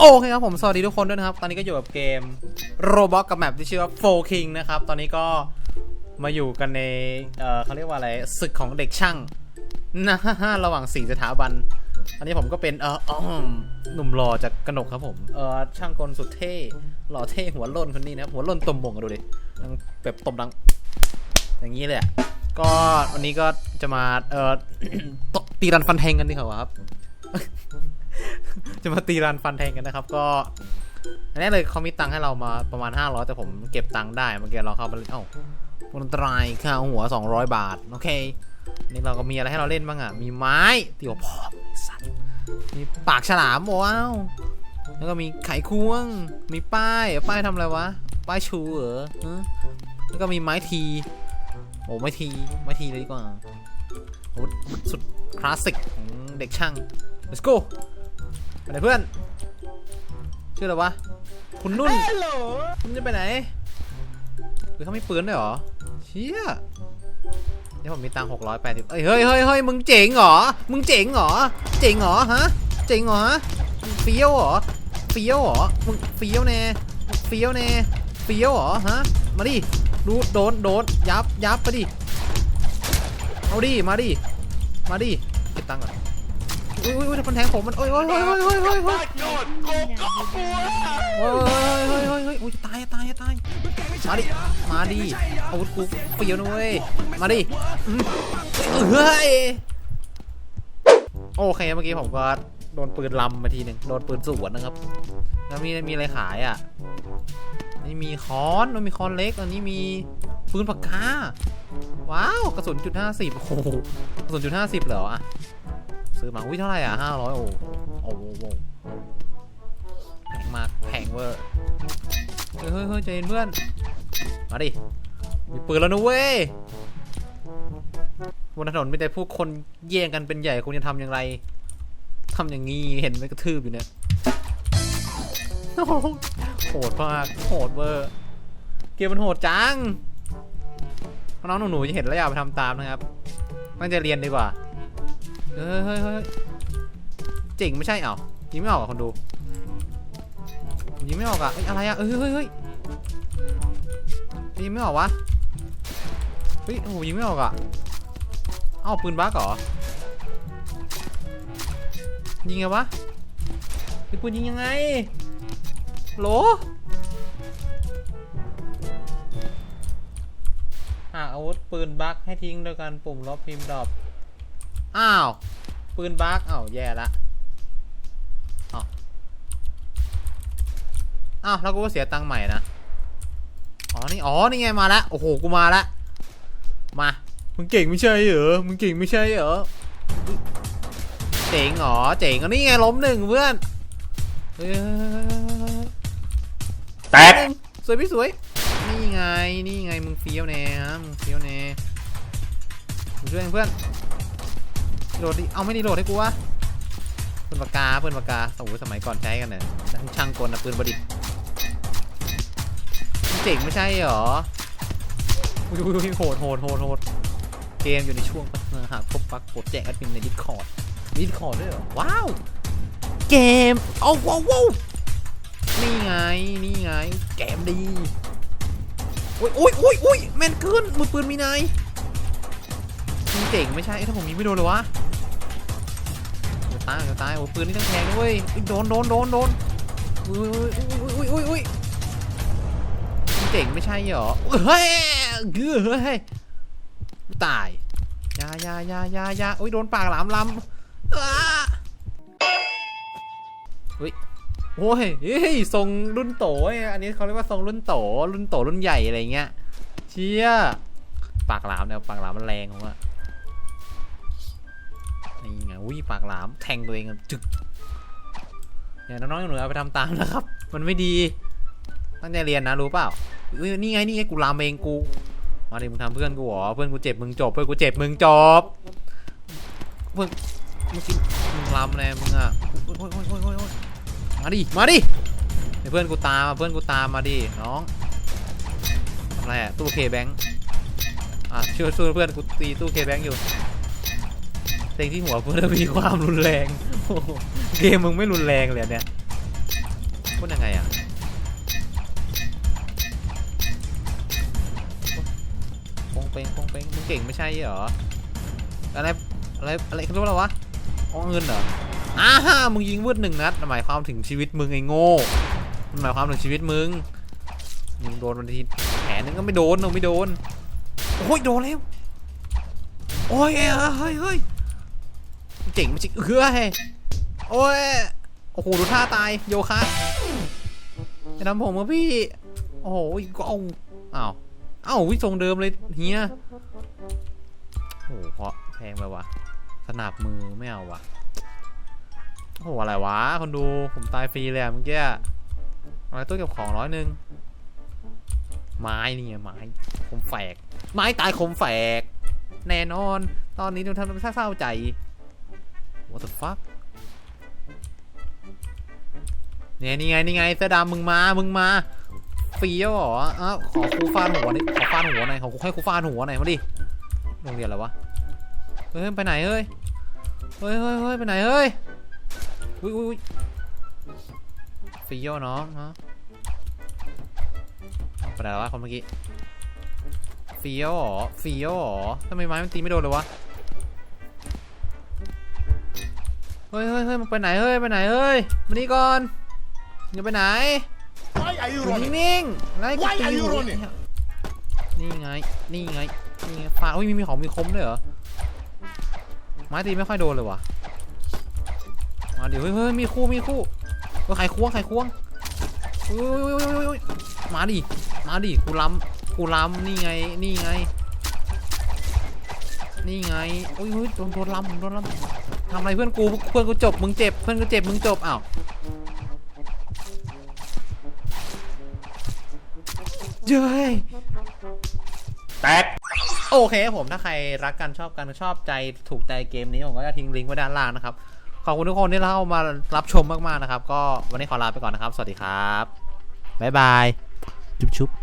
โอเคครับผมสวัสดีทุกคนด้วยนะครับ ตอนนี้ก็อยู่กับเกมโรบอทกับแมปที่ชื่อว่าโฟคิงนะครับ ตอนนี้ก็มาอยู่กันในเอ่อเขาเรียกว่าอะไรศึกของเด็กช่างนะฮะระหว่างสี่สถาบัน อันนี้ผมก็เป็นเออออมหนุ่มหล่อจากกนกครับผมเออช่างกลสุดเท่หล่อเท่หัวล้นคนนี้นะครับหัวล้นตมบ่งอะดูดิดังแบบตบดัง อย่างนี้เลยอะก็วันนี้ก็จะมาเอ่อตีรันฟันแทงกันดีกว่าครับ จะมาตีรันฟันแทงกันนะครับ ก็อันนี้เลยเขามีตังค์ให้เรามาประมาณ 500 แต่ผมเก็บตังค์ได้เมื่อกี้เราเข้าไปเอ้าบนตรายค่าหัว 200 บาท โอเค นี่เราก็มีอะไรให้เราเล่นบ้างอะ มีไม้ตีหัวพอมสัตว์มีปากฉลามว้าวแล้วก็มีไขควง มีป้าย ป้ายทำอะไรวะ ป้ายชูเหรอแล้วก็มีไม้ที โอ้ไม้ที ไม้ทีเลยดีกว่าโอ้สุดคลาสสิกของเด็กช่าง let's go ไปไหนเพื่อน ชื่ออะไรวะ คุณนุ่น ฮัลโหลคุณจะไปไหน หรือเขาไม่ปืนด้วยเหรอ เชี่ยเดี๋ยวผมมีตังค์หกร้อยแปดสิบเอ้ยเฮ้ยเฮ้ยเฮ้ยมึงเจ๋งเหรอ มึงเจ๋งเหรอ เจ๋งเหรอฮะ เจ๋งเหรอฮะมึงเฟี้ยวเหรอ เฟี้ยวเหรอ มึงเฟี้ยวแน่มึงเฟี้ยวแน่เฟี้ยวเหรอฮะ มาดิดูโดนโดนยับยับไปดิ เอาดิ มาดิ มาดิ เก็บตังค์ก่อน อุ้ยอุ้ยอุ้ยมันแทงผมมันโอ้ยโอ้ยโอ้ยโอ้ยโอ้ยโอ้ยโอ้ยโกรธโกรธก็กลัวเฮ้ยเฮ้ยเฮ้ยเฮ้ยโอ้ยจะตายจะตายจะตายมาดิมาดิอาวุธกูเปรี้ยวนะเว้ยมาดิอืมเฮ้ยโอเคเมื่อกี้ผมก็โดนปืนลำมาทีหนึ่งโดนปืนสวนนะครับแล้วมีมีอะไรขายอะนี่มีค้อนมันมีค้อนเล็กอันนี้มีปืนปากกาว้าวกระสุนจุดห้าสิบโอ้โหกระสุนจุดห้าสิบเหรออะ ซื้อมา อุ้ยเท่าไหร่อะห้าร้อยโอ้โหโอ้โหแพงมากแพงเวอร์เฮ้ยเฮ้ยเฮ้ยใจเย็นเพื่อน มาดิ มีปืนแล้วนะเว้ย บนถนนมีแต่ผู้คนแย่งกันเป็นใหญ่คุณจะทำอย่างไรทำอย่างงี้เห็นไหมกระทืบอยู่เนี่ยโหดมากโหดเวอร์เกมมันโหดจังน้องหนูๆจะเห็นแล้วอย่าไปทำตามนะครับตั้งใจเรียนดีกว่า เฮ้ยเฮ้ยเฮ้ยเจ๋งไม่ใช่เอ้ายิงไม่ออกอะคนดูยิงไม่ออกอะเอ้ยอะไรอะเฮ้ยเฮ้ยเฮ้ยยิงไม่ออกวะเฮ้ยโอ้ยิงไม่ออกอะเอ้าปืนบั๊กเหรอยิงไงวะไอ้ปืนยิงยังไงโหลหากอาวุธปืนบั๊กให้ทิ้งโดยการปุ่มลบพิมพ์ดรอป อ้าว ปืนบั๊กอ้าวแย่ละอ้าวแล้วกูก็เสียตังค์ใหม่นะอ๋อนี่อ๋อนี่ไงมาแล้วโอ้โหกูมาแล้วมามึงเก่งไม่ใช่เหรอมึงเก่งไม่ใช่เหรอเจ๋งเหรอเจ๋งอะนี่ไงล้มหนึ่งเพื่อนเฮ้ยแตกสวยพี่สวยนี่ไงนี่ไงมึงเฟี้ยวแน่ฮะมึงเฟี้ยวแน่มึงช่วยเพื่อน โหลดดิเอาไม่ได้โหลดให้กูวะปืนปากกาปืนปากกาโอ้โหสมัยก่อนใช้กันเนี่ยช่างกลนะปืนประดิษฐ์เจ๋งไม่ใช่เหรออุ้ยโหดโหดโหดโหดเกมอยู่ในช่วงปัญหาพบปักกดแจกแอดมินในดิสคอร์ดดิสคอร์ดด้วยเหรอ ว้าว เกมเอาว้าว นี่ไง นี่ไง เกมดีโอ้ยโอ้ยอุ้ยอุ้ยแม่นขึ้นมือปืนมีนายมึงเจ๋งไม่ใช่ถ้าผมยิงไม่โดนเลยวะ ตายจะตายโอ้ปืนนี่ต้องแทงด้วยโดนโดนโดนโดนอุ้ยอุ้ยอุ้ยอุ้ยอุ้ยมึงเจ๋งไม่ใช่เหรอเฮ้ยเกือเฮ้ยตายยายายายายาอุ้ยโดนปากหลามลำอ้าเฮ้ยโอ้ยเฮ้ยทรงรุ่นโต้อันนี้เขาเรียกว่าทรงรุ่นโตรุ่นโตรุ่นใหญ่อะไรเงี้ยเชี่ยปากหลามเนี่ยปากหลามมันแรงของอะ นี่ไงอุ้ยปากหลามแทงตัวเองอะจึกเนี่ยน้องๆหนูเอาไปทำตามนะครับ มันไม่ดีตั้งใจเรียนนะรู้เปล่าอุ้ยนี่ไงนี่ไงกูลามเองกูมาดิมึงทำเพื่อนกูเหรอเพื่อนกูเจ็บมึงจบเพื่อนกูเจ็บมึงจบเพื่อนมึงกินมึงลามแน่มึงอะมาดิมาดิเพื่อนกูตามเพื่อนกูตามมาดิน้องอะไรอะตู้เคแบงค์อะช่วยช่วยเพื่อนกูตีตู้เคแบงค์อยู่ เต็งที่หัวเพื่อมีความรุนแรงเกมมึงไม่รุนแรงเลยเนี่ยพูดยังไงอะปงเปงปงเปงมึงเก่งไม่ใช่เหรออะไรอะไรอะไรเขาเรียกว่าอะไรวะอ๋อเงินเหรออ้าฮ่ามึงยิงวืดหนึ่งนัดหมายความถึงชีวิตมึงไอ้โง่มันหมายความถึงชีวิตมึงมึงโดนวันทีแผลนึงก็ไม่โดนมึงไม่โดนโอ้ยโดนแล้วโอ้ยเอ้ยเฮ้ยเฮ้ย เจ๋งไม่ใช่เฮ้ยโอ้ยโอ้โหดูท่าตายโยคะจะทำผมกับพี่ โอ้โหก็เอาอ้าวเอ้าวิทรงเดิมเลยเฮียโอ้โหเพราะแพงไปวะสนับมือไม่เอาวะโอ้โหอะไรวะคนดูผมตายฟรีเลยเมื่อกี้อะไรตู้เก็บของร้อยหนึ่งไม้นี่ไงไม้คมแฝก ไม้ตายคมแฝก แน่นอน ตอนนี้ดูทำทำเศร้าใจ What the fuck เนี่ยนี่ไงนี่ไงเสื้อดำมึงมามึงมาเฟี้ยวเหรออ้าวขอครูฟาดหัวนี่ขอฟาดหัวหน่อยขอให้ครูฟาดหัวหน่อยมาดิโรงเรียนอะไรวะเฮ้ยไปไหนเฮ้ยเฮ้ยเฮ้ยเฮ้ยไปไหนเฮ้ยอุ้ยอุ้ยอุ้ยเฟี้ยวเนาะฮะไปไหนแล้ววะคนเมื่อกี้เฟี้ยวเหรอเฟี้ยวเหรอทำไมไม้มันตีไม่โดนเลยวะ เฮ้ยเฮ้ยเฮ้ยมึงไปไหนเฮ้ยไปไหนเฮ้ยมานี่ก่อนมึงจะไปไหน Why are อ you ยู่ running? นิ่งๆไล่กู Why ตี are อ you ยู่ running? นี่ไง นี่ไง นี่ไงฟาดอุ้ยมีมีของมีคมด้วยเหรอ ไม้ตีไม่ค่อยโดนเลยว่ะ มาดิเฮ้ยเฮ้ยมีคู่มีคู่เฮ้ยไขควงไขควงอุ้ยอุ้ยอุ้ยอุ้ยอุ้ยมาดิ มาดิ กูล้ำกูล้ำนี่ไง นี่ไง นี่ไง อุ้ยอุ้ยโดนโดนล้ำโดนล้ำ ทำอะไรเพื่อนกูเพื่อนกูจบมึงเจ็บเพื่อนกูเจ็บมึงจบอ้าวเย้ยแตกโอเคครับผมถ้าใครรักกันชอบกันชอบใจถูกใจเกมนี้ผมก็จะทิ้งลิงก์ไว้ด้านล่างนะครับ ขอบคุณทุกคนที่เข้ามารับชมมากๆนะครับ ก็วันนี้ขอลาไปก่อนนะครับ สวัสดีครับบ๊ายบายจุ๊บๆ